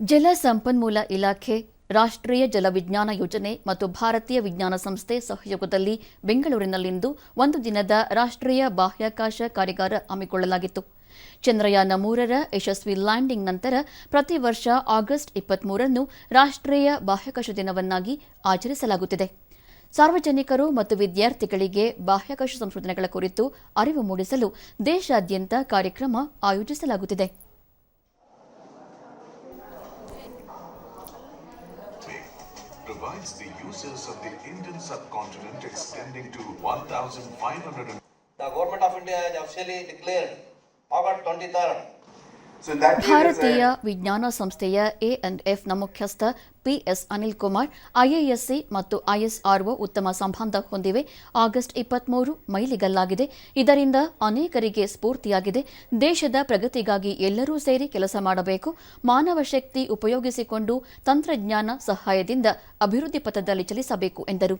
ಜಲ ಸಂಪನ್ಮೂಲ ಇಲಾಖೆ, ರಾಷ್ಟ್ರೀಯ ಜಲವಿಜ್ಞಾನ ಯೋಜನೆ ಮತ್ತು ಭಾರತೀಯ ವಿಜ್ಞಾನ ಸಂಸ್ಥೆ ಸಹಯೋಗದಲ್ಲಿ ಬೆಂಗಳೂರಿನಲ್ಲಿಂದು ಒಂದು ದಿನದ ರಾಷ್ಟ್ರೀಯ ಬಾಹ್ಯಾಕಾಶ ಕಾರ್ಯಾಗಾರ ಹಮ್ಮಿಕೊಳ್ಳಲಾಗಿತ್ತು. ಚಂದ್ರಯಾನ ಮೂರರ ಯಶಸ್ವಿ ಲ್ಯಾಂಡಿಂಗ್ ನಂತರ ಪ್ರತಿ ವರ್ಷ ಆಗಸ್ಟ್ ಇಪ್ಪತ್ಮೂರನ್ನು ರಾಷ್ಟ್ರೀಯ ಬಾಹ್ಯಾಕಾಶ ದಿನವನ್ನಾಗಿ ಆಚರಿಸಲಾಗುತ್ತಿದೆ. ಸಾರ್ವಜನಿಕರು ಮತ್ತು ವಿದ್ಯಾರ್ಥಿಗಳಿಗೆ ಬಾಹ್ಯಾಕಾಶ ಸಂಶೋಧನೆಗಳ ಕುರಿತು ಅರಿವು ಮೂಡಿಸಲು ದೇಶಾದ್ಯಂತ ಕಾರ್ಯಕ್ರಮ ಆಯೋಜಿಸಲಾಗುತ್ತಿದೆ. Provides the users of the Indian subcontinent extending to 1,500 The government of India has officially declared August 23rd ಭಾರತೀಯ ವಿಜ್ಞಾನ ಸಂಸ್ಥೆಯ ಎ ಅಂಡ್ ಎಫ್ನ ಮುಖ್ಯಸ್ಥ ಪಿಎಸ್ ಅನಿಲ್ ಕುಮಾರ್ ಐಎಎಸ್ಸಿ ಮತ್ತು ಐಎಸ್ಆರ್ಒ ಉತ್ತಮ ಸಂಬಂಧ ಹೊಂದಿವೆ. ಆಗಸ್ಟ್ ಇಪ್ಪತ್ಮೂರು ಮೈಲಿಗಲ್ಲಾಗಿದೆ. ಇದರಿಂದ ಅನೇಕರಿಗೆ ಸ್ಫೂರ್ತಿಯಾಗಿದೆ. ದೇಶದ ಪ್ರಗತಿಗಾಗಿ ಎಲ್ಲರೂ ಸೇರಿ ಕೆಲಸ ಮಾಡಬೇಕು. ಮಾನವ ಶಕ್ತಿ ಉಪಯೋಗಿಸಿಕೊಂಡು ತಂತ್ರಜ್ಞಾನ ಸಹಾಯದಿಂದ ಅಭಿವೃದ್ಧಿ ಪಥದಲ್ಲಿ ಚಲಿಸಬೇಕು ಎಂದರು.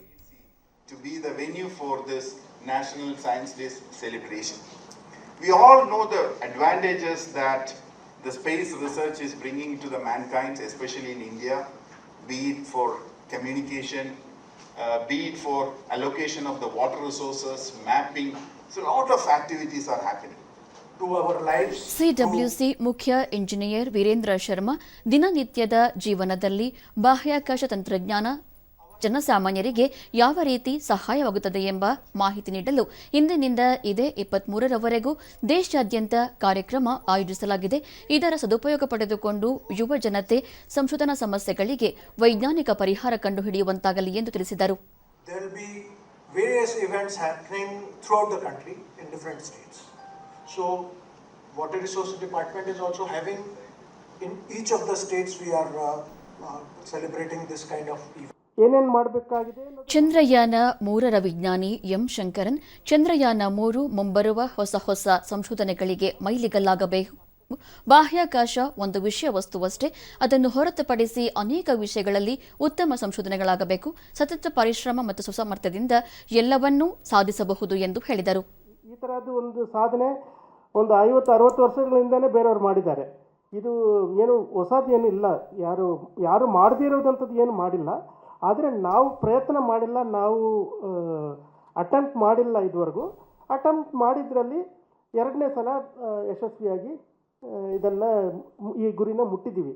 We all know the advantages that the space research is bringing to the mankind, especially in India, be it for communication, uh, be it for allocation of the water resources, mapping. So a lot of activities are happening. to our lives. CWC ಮುಖ್ಯ engineer Virendra Sharma ದಿನನಿತ್ಯದ ಜೀವನದಲ್ಲಿ ಬಾಹ್ಯಾಕಾಶ ತಂತ್ರಜ್ಞಾನ ಜನಸಾಮಾನ್ಯರಿಗೆ ಯಾವ ರೀತಿ ಸಹಾಯವಾಗುತ್ತದೆ ಎಂಬ ಮಾಹಿತಿ ನೀಡಲು ಇಂದಿನಿಂದ ಇದೇ ಇಪ್ಪತ್ಮೂರರವರೆಗೂ ದೇಶಾದ್ಯಂತ ಕಾರ್ಯಕ್ರಮ ಆಯೋಜಿಸಲಾಗಿದೆ ಇದರ ಸದುಪಯೋಗ ಪಡೆದುಕೊಂಡು ಯುವ ಜನತೆ ಸಂಶೋಧನಾ ಸಮಸ್ಯೆಗಳಿಗೆ ವೈಜ್ಞಾನಿಕ ಪರಿಹಾರ ಕಂಡುಹಿಡಿಯುವಂತಾಗಲಿ ಎಂದು ತಿಳಿಸಿದರು various events happening throughout the country in different states. So, Water Resources Department is also having, in each of the states, we are uh, uh, celebrating this kind of event. ಏನೇನು ಮಾಡಬೇಕಾಗಿದೆ ಚಂದ್ರಯಾನ ಮೂರರ ವಿಜ್ಞಾನಿ ಎಂ ಶಂಕರನ್ ಚಂದ್ರಯಾನ ಮೂರು ಮುಂಬರುವ ಹೊಸ ಹೊಸ ಸಂಶೋಧನೆಗಳಿಗೆ ಮೈಲಿಗಲ್ಲಾಗಬೇಕು. ಬಾಹ್ಯಾಕಾಶ ಒಂದು ವಿಷಯ ವಸ್ತುವಷ್ಟೇ ಅದನ್ನು ಹೊರತುಪಡಿಸಿ ಅನೇಕ ವಿಷಯಗಳಲ್ಲಿ ಉತ್ತಮ ಸಂಶೋಧನೆಗಳಾಗಬೇಕು. ಸತತ ಪರಿಶ್ರಮ ಮತ್ತು ಸುಸಾಮರ್ಥ್ಯದಿಂದ ಎಲ್ಲವನ್ನೂ ಸಾಧಿಸಬಹುದು ಎಂದು ಹೇಳಿದರು. ಈ ಥರದ್ದು ಒಂದು ಸಾಧನೆ ಒಂದು ಐವತ್ತು ಅರವತ್ತು ವರ್ಷಗಳಿಂದಲೇ ಬೇರೆಯವರು ಮಾಡಿದ್ದಾರೆ. ಇದು ಏನು ಹೊಸದೇನಿಲ್ಲ. ಯಾರು ಯಾರು ಮಾಡದೇ ಇರೋದಂಥದ್ದು ಏನು ಮಾಡಿಲ್ಲ. ಆದರೆ ನಾವು ಪ್ರಯತ್ನ ಮಾಡಿಲ್ಲ, ನಾವು ಅಟೆಂಪ್ಟ್ ಮಾಡಿಲ್ಲ ಇದುವರೆಗೂ. ಅಟೆಂಪ್ಟ್ ಮಾಡಿದ್ರಲ್ಲಿ ಎರಡನೇ ಸಲ ಯಶಸ್ವಿಯಾಗಿ ಇದನ್ನು ಈ ಗುರಿನ ಮುಟ್ಟಿದ್ದೀವಿ.